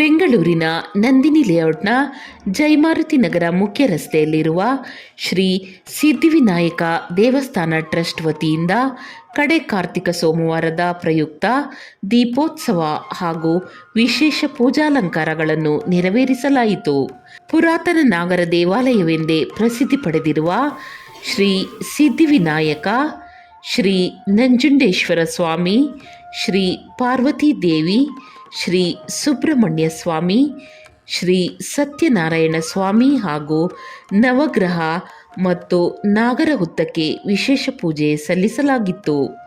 ಬೆಂಗಳೂರಿನ ನಂದಿನಿ ಲೇಔಟ್ನ ಜಯಮಾರುತಿ ನಗರ ಮುಖ್ಯ ರಸ್ತೆಯಲ್ಲಿರುವ ಶ್ರೀ ಸಿದ್ಧಿವಿನಾಯಕ ದೇವಸ್ಥಾನ ಟ್ರಸ್ಟ್ ವತಿಯಿಂದ ಕಡೆ ಕಾರ್ತಿಕ ಸೋಮವಾರದ ಪ್ರಯುಕ್ತ ದೀಪೋತ್ಸವ ಹಾಗೂ ವಿಶೇಷ ಪೂಜಾಲಂಕಾರಗಳನ್ನು ನೆರವೇರಿಸಲಾಯಿತು. ಪುರಾತನ ನಾಗರ ದೇವಾಲಯವೆಂದೇ ಪ್ರಸಿದ್ಧಿ ಪಡೆದಿರುವ ಶ್ರೀ ಸಿದ್ಧಿವಿನಾಯಕ ಶ್ರೀ ನಂಜುಂಡೇಶ್ವರ ಸ್ವಾಮಿ, ಶ್ರೀ ಪಾರ್ವತಿ ದೇವಿ ಶ್ರೀ ಸುಬ್ರಹ್ಮಣ್ಯ ಸ್ವಾಮಿ, ಶ್ರೀ ಸತ್ಯನಾರಾಯಣ ಸ್ವಾಮಿ ಹಾಗೂ ನವಗ್ರಹ ಮತ್ತು ನಾಗರಹುತ್ತಕ್ಕೆ ವಿಶೇಷ ಪೂಜೆ ಸಲ್ಲಿಸಲಾಗಿತ್ತು.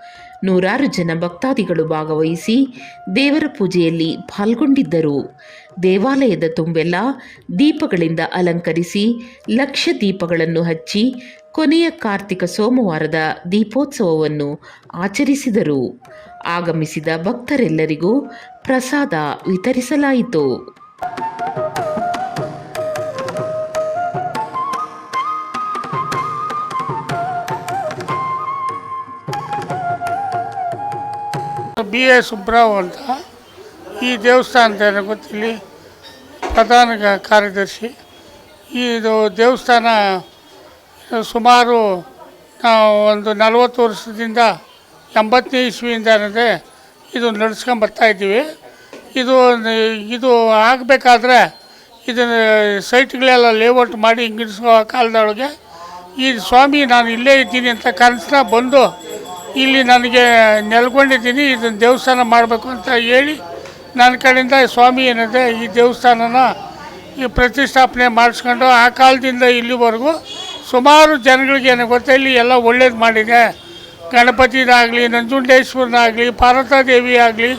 ನೂರಾರು ಜನ ಭಕ್ತಾದಿಗಳು ಭಾಗವಹಿಸಿ ದೇವರ ಪೂಜೆಯಲ್ಲಿ ಪಾಲ್ಗೊಂಡಿದ್ದರು. ದೇವಾಲಯದ ತುಂಬೆಲ್ಲ ದೀಪಗಳಿಂದ ಅಲಂಕರಿಸಿ ಲಕ್ಷ ದೀಪಗಳನ್ನು ಹಚ್ಚಿ ಕೊನೆಯ ಕಾರ್ತಿಕ ಸೋಮವಾರದ ದೀಪೋತ್ಸವವನ್ನು ಆಚರಿಸಿದರು. ಆಗಮಿಸಿದ ಭಕ್ತರೆಲ್ಲರಿಗೂ ಪ್ರಸಾದ ವಿತರಿಸಲಾಯಿತು. ಬಿ ಎ ಸುಬ್ರಾವ್ ಅಂತ ಈ ದೇವಸ್ಥಾನದ ಗೊತ್ತಿಲ್ಲಿ ಪ್ರಧಾನ ಕಾರ್ಯದರ್ಶಿ. ಇದು ದೇವಸ್ಥಾನ ಸುಮಾರು ನಾವು ಒಂದು ನಲವತ್ತು ವರ್ಷದಿಂದ ಎಂಬತ್ತನೇ ಇಸ್ವಿಯಿಂದ ಏನಿದೆ ಇದು ನಡೆಸ್ಕೊಂಬರ್ತಾ ಇದ್ದೀವಿ. ಇದು ಇದು ಆಗಬೇಕಾದ್ರೆ ಇದನ್ನು ಸೈಟ್ಗಳೆಲ್ಲ ಲೇಔಟ್ ಮಾಡಿ ಹಿಂಗಿಡಿಸೋ ಕಾಲದೊಳಗೆ ಈ ಸ್ವಾಮಿ ನಾನು ಇಲ್ಲೇ ಇದ್ದೀನಿ ಅಂತ ಕನಸನ್ನ ಬಂದು ಇಲ್ಲಿ ನನಗೆ ನೆಲ್ಕೊಂಡಿದ್ದೀನಿ ಇದನ್ನು ದೇವಸ್ಥಾನ ಮಾಡಬೇಕು ಅಂತ ಹೇಳಿ ನನ್ನ ಕಡೆಯಿಂದ ಸ್ವಾಮಿ ಏನಿದೆ ಈ ದೇವಸ್ಥಾನನ ಈ ಪ್ರತಿಷ್ಠಾಪನೆ ಮಾಡಿಸ್ಕೊಂಡು ಆ ಕಾಲದಿಂದ ಇಲ್ಲಿವರೆಗೂ ಸುಮಾರು ಜನಗಳಿಗೆ ಏನೋ ಗೊತ್ತಾ, ಇಲ್ಲಿ ಎಲ್ಲ ಒಳ್ಳೇದು ಮಾಡಿದೆ. ಗಣಪತಿದಾಗಲಿ ನಂಜುಂಡೇಶ್ವರನಾಗಲಿ ಪಾರ್ವತಾದೇವಿ ಆಗಲಿ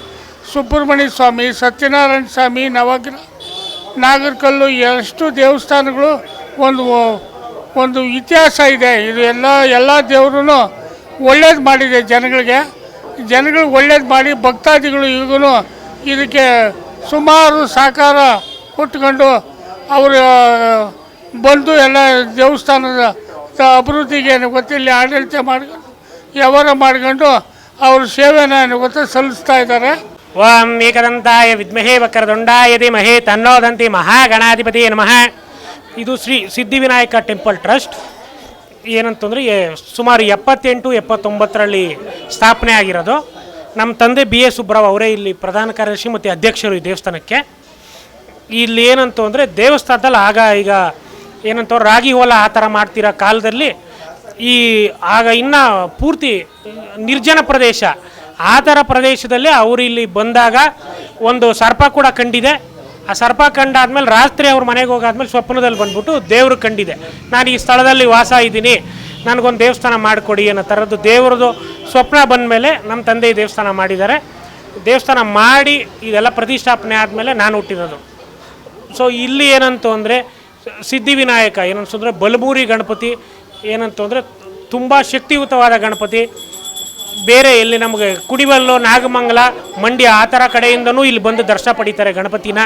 ಸುಬ್ರಹ್ಮಣ್ಯ ಸ್ವಾಮಿ, ಸತ್ಯನಾರಾಯಣ ಸ್ವಾಮಿ ನವಗ್ರಹ ನಾಗರಕಲ್ಲು ಎಷ್ಟು ದೇವಸ್ಥಾನಗಳು ಒಂದು ಒಂದು ಇತಿಹಾಸ ಇದೆ. ಇದು ಎಲ್ಲ ಎಲ್ಲ ದೇವರೂ ಒಳ್ಳೇದು ಮಾಡಿದೆ ಜನಗಳಿಗೆ. ಜನಗಳು ಒಳ್ಳೇದು ಮಾಡಿ, ಭಕ್ತಾದಿಗಳು ಈಗೂ ಇದಕ್ಕೆ ಸುಮಾರು ಸಹಕಾರ ಕೊಟ್ಕೊಂಡು ಅವರು ಬಂದು ಎಲ್ಲ ದೇವಸ್ಥಾನದ ಅಭಿವೃದ್ಧಿಗೆ ಗೊತ್ತಿಲ್ಲ, ಆಡಳಿತ ಮಾಡ್ಕೊಂಡು ವ್ಯವಹಾರ ಮಾಡ್ಕೊಂಡು ಅವ್ರ ಸೇವೆನ ಗೊತ್ತಾ ಸಲ್ಲಿಸ್ತಾ ಇದ್ದಾರೆ. ಓಂ ಏಕದಂತಾಯ ವಿದ್ಮಹೇ ವಕ್ರದೊಂಡಾಯದಿ ಮಹೇ ತನ್ನೋದಂತಿ ಮಹಾಗಣಾಧಿಪತಿ ನಮಃ. ಇದು ಶ್ರೀ ಸಿದ್ಧಿವಿನಾಯಕ ಟೆಂಪಲ್ ಟ್ರಸ್ಟ್. ಏನಂತಂದರೆ ಸುಮಾರು ಎಪ್ಪತ್ತೆಂಟು, ಎಪ್ಪತ್ತೊಂಬತ್ತರಲ್ಲಿ ಸ್ಥಾಪನೆ ಆಗಿರೋದು. ನಮ್ಮ ತಂದೆ ಬಿ ಎ ಸುಬ್ರಾವ್ ಅವರೇ ಇಲ್ಲಿ ಪ್ರಧಾನ ಕಾರ್ಯದರ್ಶಿ ಮತ್ತು ಅಧ್ಯಕ್ಷರು ಈ ದೇವಸ್ಥಾನಕ್ಕೆ. ಇಲ್ಲಿ ಏನಂತ ಅಂದರೆ, ದೇವಸ್ಥಾನದಲ್ಲಿ ಆಗ ಈಗ ಏನಂತವ್ರು ರಾಗಿ ಹೊಲ ಆ ಥರ ಮಾಡ್ತಿರೋ ಕಾಲದಲ್ಲಿ ಈ ಆಗ ಇನ್ನು ಪೂರ್ತಿ ನಿರ್ಜನ ಪ್ರದೇಶ. ಆ ಥರ ಪ್ರದೇಶದಲ್ಲಿ ಅವರು ಇಲ್ಲಿ ಬಂದಾಗ ಒಂದು ಸರ್ಪ ಕೂಡ ಕಂಡಿದೆ. ಆ ಸರ್ಪ ಕಂಡಾದ್ಮೇಲೆ ರಾತ್ರಿ ಅವ್ರ ಮನೆಗೆ ಹೋಗಾದ್ಮೇಲೆ ಸ್ವಪ್ನದಲ್ಲಿ ಬಂದ್ಬಿಟ್ಟು ದೇವರು ಕಂಡಿದೆ. ನಾನು ಈ ಸ್ಥಳದಲ್ಲಿ ವಾಸ ಇದ್ದೀನಿ. ನನಗೊಂದು ದೇವಸ್ಥಾನ ಮಾಡಿಕೊಡಿ ಅನ್ನೋ ಥರದ್ದು ದೇವ್ರದ್ದು ಸ್ವಪ್ನ ಬಂದ ಮೇಲೆ ನಮ್ಮ ತಂದೆ ದೇವಸ್ಥಾನ ಮಾಡಿದ್ದಾರೆ. ದೇವಸ್ಥಾನ ಮಾಡಿ ಇದೆಲ್ಲ ಪ್ರತಿಷ್ಠಾಪನೆ ಆದಮೇಲೆ ನಾನು ಹುಟ್ಟಿರೋದು. ಸೊ ಇಲ್ಲಿ ಏನಂತು ಅಂದರೆ ಸಿದ್ಧಿವಿನಾಯಕ ಏನಂತಂದರೆ ಬಲಮೂರಿ ಗಣಪತಿ ಏನಂತ ಅಂದರೆ ತುಂಬ ಶಕ್ತಿಯುತವಾದ ಗಣಪತಿ. ಬೇರೆ ಎಲ್ಲಿ ನಮಗೆ ಕುಡಿವಲ್ಲು, ನಾಗಮಂಗಲ, ಮಂಡ್ಯ ಆ ಥರ ಕಡೆಯಿಂದನೂ ಇಲ್ಲಿ ಬಂದು ದರ್ಶನ ಪಡೀತಾರೆ ಗಣಪತಿನ.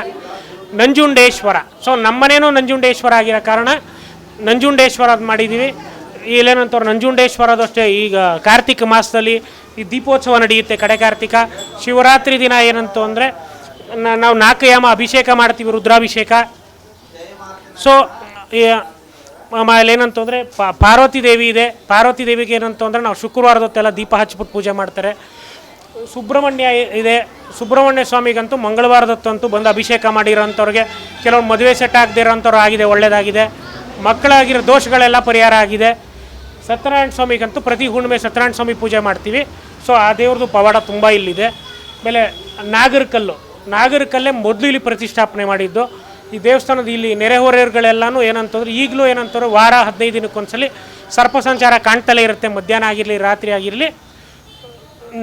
ನಂಜುಂಡೇಶ್ವರ. ಸೊ ನಮ್ಮನೇನೂ ನಂಜುಂಡೇಶ್ವರ ಆಗಿರೋ ಕಾರಣ ನಂಜುಂಡೇಶ್ವರ ಅದು ಮಾಡಿದ್ದೀವಿ ಇಲ್ಲೇನಂತವ್ರು ನಂಜುಂಡೇಶ್ವರದ ಅಷ್ಟೇ, ಈಗ ಕಾರ್ತಿಕ ಮಾಸದಲ್ಲಿ ಈ ದೀಪೋತ್ಸವ ನಡೆಯುತ್ತೆ ಕಡೆ ಕಾರ್ತಿಕ. ಶಿವರಾತ್ರಿ ದಿನ ಏನಂತು ಅಂದರೆ ನಾವು ನಾಲ್ಕು ಯಾಮ ಅಭಿಷೇಕ ಮಾಡ್ತೀವಿ, ರುದ್ರಾಭಿಷೇಕ. ಸೊ ಆಮೇಲೆ ಏನಂತಂದರೆ ಪಾರ್ವತಿ ದೇವಿ ಇದೆ. ಪಾರ್ವತಿ ದೇವಿಗೆ ಏನಂತು ಅಂದರೆ ನಾವು ಶುಕ್ರವಾರದೊತ್ತೆಲ್ಲ ದೀಪ ಹಚ್ಬಿಟ್ಟು ಪೂಜೆ ಮಾಡ್ತಾರೆ. ಸುಬ್ರಹ್ಮಣ್ಯ ಇದೆ. ಸುಬ್ರಹ್ಮಣ್ಯ ಸ್ವಾಮಿಗಂತೂ ಮಂಗಳವಾರದತ್ತಂತೂ ಬಂದು ಅಭಿಷೇಕ ಮಾಡಿರೋಂಥವ್ರಿಗೆ ಕೆಲವೊಂದು ಮದುವೆ ಸೆಟ್ ಆಗದೇ ಇರೋಂಥವ್ರು ಆಗಿದೆ ಒಳ್ಳೆಯದಾಗಿದೆ ಮಕ್ಕಳಾಗಿರೋ ದೋಷಗಳೆಲ್ಲ ಪರಿಹಾರ ಆಗಿದೆ. ಸತ್ಯನಾರಾಯಣ ಸ್ವಾಮಿಗಂತೂ ಪ್ರತಿ ಹುಣ್ಣಿಮೆ ಸತ್ಯನಾರಾಯಣ ಸ್ವಾಮಿ ಪೂಜೆ ಮಾಡ್ತೀವಿ. ಸೊ ಆ ದೇವ್ರದ್ದು ಪವಾಡ ತುಂಬ ಇಲ್ಲಿದೆ. ಆಮೇಲೆ ನಾಗರಕಲ್ಲು. ನಾಗರಕಲ್ಲೇ ಮೊದಲು ಇಲ್ಲಿ ಪ್ರತಿಷ್ಠಾಪನೆ ಮಾಡಿದ್ದು. ಈ ದೇವಸ್ಥಾನದ ಇಲ್ಲಿ ನೆರೆಹೊರೆಯವರುಗಳೆಲ್ಲನೂ ಏನಂತಂದ್ರೆ ಈಗಲೂ ಏನಂತಾರೆ ವಾರ ಹದಿನೈದು ದಿನಕ್ಕೊಂದ್ಸಲಿ ಸರ್ಪ ಸಂಚಾರ ಕಾಣ್ತಲೇ ಇರುತ್ತೆ, ಮಧ್ಯಾಹ್ನ ಆಗಿರಲಿ, ರಾತ್ರಿ ಆಗಿರಲಿ.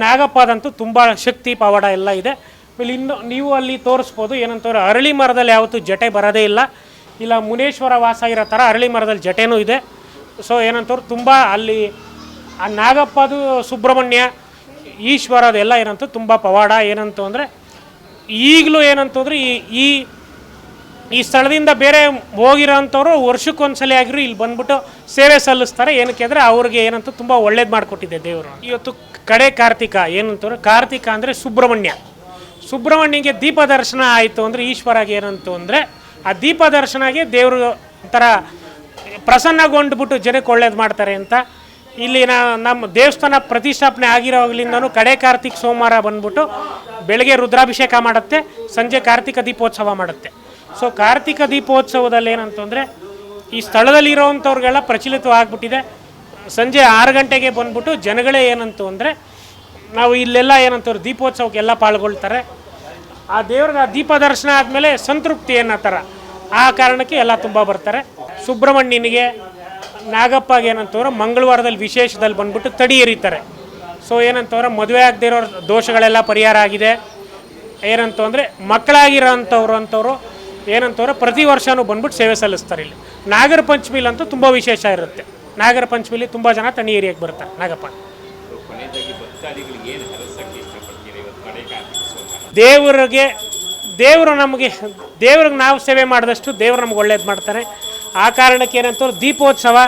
ನಾಗಪ್ಪದಂತೂ ತುಂಬ ಶಕ್ತಿ, ಪವಾಡ ಎಲ್ಲ ಇದೆ. ಆಮೇಲೆ ಇನ್ನು ನೀವು ಅಲ್ಲಿ ತೋರಿಸ್ಬೋದು ಏನಂತಂದ್ರೆ ಅರಳಿ ಮರದಲ್ಲಿ ಯಾವತ್ತೂ ಜಟೆ ಬರೋದೇ ಇಲ್ಲ. ಇಲ್ಲ, ಮುನೇಶ್ವರ ವಾಸ ಇರೋ ಥರ ಅರಳಿ ಮರದಲ್ಲಿ ಜಟೆನೂ ಇದೆ. ಸೊ ಏನಂತವ್ರು ತುಂಬ ಅಲ್ಲಿ ಆ ನಾಗಪ್ಪದು ಸುಬ್ರಹ್ಮಣ್ಯ ಈಶ್ವರದೆಲ್ಲ ಏನಂತ ತುಂಬ ಪವಾಡ. ಏನಂತ ಅಂದರೆ ಈಗಲೂ ಏನಂತಂದ್ರೆ ಈ ಈ ಈ ಸ್ಥಳದಿಂದ ಬೇರೆ ಹೋಗಿರೋಂಥವ್ರು ವರ್ಷಕ್ಕೊಂದ್ಸಲಿ ಆಗಿರು ಇಲ್ಲಿ ಬಂದ್ಬಿಟ್ಟು ಸೇವೆ ಸಲ್ಲಿಸ್ತಾರೆ. ಏನಕ್ಕೆ ಅಂದರೆ ಅವ್ರಿಗೆ ಏನಂತ ತುಂಬ ಒಳ್ಳೇದು ಮಾಡಿಕೊಟ್ಟಿದೆ ದೇವರು ಇವತ್ತು ಕಡೆ ಕಾರ್ತಿಕ ಏನಂತವ್ರು ಕಾರ್ತಿಕ ಅಂದರೆ ಸುಬ್ರಹ್ಮಣ್ಯ. ಸುಬ್ರಹ್ಮಣ್ಯಗೆ ದೀಪ ದರ್ಶನ ಆಯಿತು ಅಂದರೆ ಈಶ್ವರಗೆ ಏನಂತು ಅಂದರೆ ಆ ದೀಪ ದರ್ಶನಗೆ ದೇವರು ಒಂಥರ ಪ್ರಸನ್ನಗೊಂಡ್ಬಿಟ್ಟು ಜನಕ್ಕೆ ಒಳ್ಳೇದು ಮಾಡ್ತಾರೆ ಅಂತ. ಇಲ್ಲಿನ ನಮ್ಮ ದೇವಸ್ಥಾನ ಪ್ರತಿಷ್ಠಾಪನೆ ಆಗಿರೋವಾಗಲಿಂದನೂ ಕಡೆ ಕಾರ್ತಿಕ್ ಸೋಮವಾರ ಬಂದ್ಬಿಟ್ಟು ಬೆಳಗ್ಗೆ ರುದ್ರಾಭಿಷೇಕ ಮಾಡುತ್ತೆ, ಸಂಜೆ ಕಾರ್ತಿಕ ದೀಪೋತ್ಸವ ಮಾಡುತ್ತೆ. ಸೊ ಕಾರ್ತಿಕ ದೀಪೋತ್ಸವದಲ್ಲಿ ಏನಂತಂದರೆ, ಈ ಸ್ಥಳದಲ್ಲಿ ಇರೋವಂಥವ್ರಿಗೆಲ್ಲ ಪ್ರಚಲಿತವಾಗ್ಬಿಟ್ಟಿದೆ ಸಂಜೆ ಆರು ಗಂಟೆಗೆ ಬಂದ್ಬಿಟ್ಟು ಜನಗಳೇ ಏನಂತು ಅಂದರೆ, ನಾವು ಇಲ್ಲೆಲ್ಲ ಏನಂತಾರೆ ದೀಪೋತ್ಸವಕ್ಕೆಲ್ಲ ಪಾಲ್ಗೊಳ್ತಾರೆ. ಆ ದೇವ್ರಿಗೆ ಆ ದೀಪ ದರ್ಶನ ಆದಮೇಲೆ ಸಂತೃಪ್ತಿ ಏನಂತಾರೆ ಆ ಕಾರಣಕ್ಕೆ ಎಲ್ಲ ತುಂಬ ಬರ್ತಾರೆ. ಸುಬ್ರಹ್ಮಣ್ಯನಿಗೆ, ನಾಗಪ್ಪಗೆ ಏನಂತವ್ರು ಮಂಗಳವಾರದಲ್ಲಿ ವಿಶೇಷದಲ್ಲಿ ಬಂದ್ಬಿಟ್ಟು ತಡಿ ಎರಿತಾರೆ. ಸೊ ಏನಂತವ್ರೆ, ಮದುವೆ ಆಗದೇ ಇರೋ ದೋಷಗಳೆಲ್ಲ ಪರಿಹಾರ ಆಗಿದೆ. ಏನಂತ ಅಂದರೆ ಮಕ್ಕಳಾಗಿರೋ ಅಂಥವ್ರು ಅಂಥವ್ರು ಏನಂತವ್ರೆ ಪ್ರತಿ ವರ್ಷವೂ ಬಂದ್ಬಿಟ್ಟು ಸೇವೆ ಸಲ್ಲಿಸ್ತಾರೆ ಇಲ್ಲಿ. ನಾಗರ ಪಂಚಮಿಲಂತೂ ತುಂಬ ವಿಶೇಷ ಇರುತ್ತೆ. ನಾಗರ ಪಂಚಮಿಲಿ ತುಂಬ ಜನ ತಣ್ಣಿ ಏರಿಯಾಗೆ ಬರ್ತಾರೆ ನಾಗಪ್ಪ. ದೇವರಿಗೆ ದೇವರು ನಮಗೆ ದೇವ್ರಿಗೆ ನಾವು ಸೇವೆ ಮಾಡಿದಷ್ಟು ದೇವರು ನಮ್ಗೆ ಒಳ್ಳೇದು ಮಾಡ್ತಾರೆ. ಆ ಕಾರಣಕ್ಕೆ ಏನಂತವ್ರು ದೀಪೋತ್ಸವ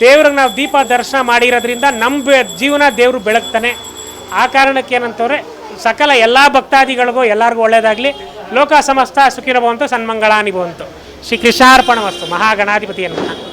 ದೇವ್ರಿಗೆ ನಾವು ದೀಪ ದರ್ಶನ ಮಾಡಿರೋದ್ರಿಂದ ನಮ್ಮ ಜೀವನ ದೇವರು ಬೆಳಗ್ತಾನೆ. ಆ ಕಾರಣಕ್ಕೆ ಏನಂತವ್ರೆ ಸಕಲ ಎಲ್ಲ ಭಕ್ತಾದಿಗಳಿಗೂ ಎಲ್ಲರಿಗೂ ಒಳ್ಳೇದಾಗಲಿ. ಲೋಕ ಸಮಸ್ತ ಸುಖಿರಭವಂತು ಸನ್ಮಂಗಳಾನಿ ಭವಂತು. ಶ್ರೀ ಕೃಷ್ಣಾರ್ಪಣ ವಸ್ತು ಮಹಾಗಣಾಧಿಪತಿಯನ್ನು.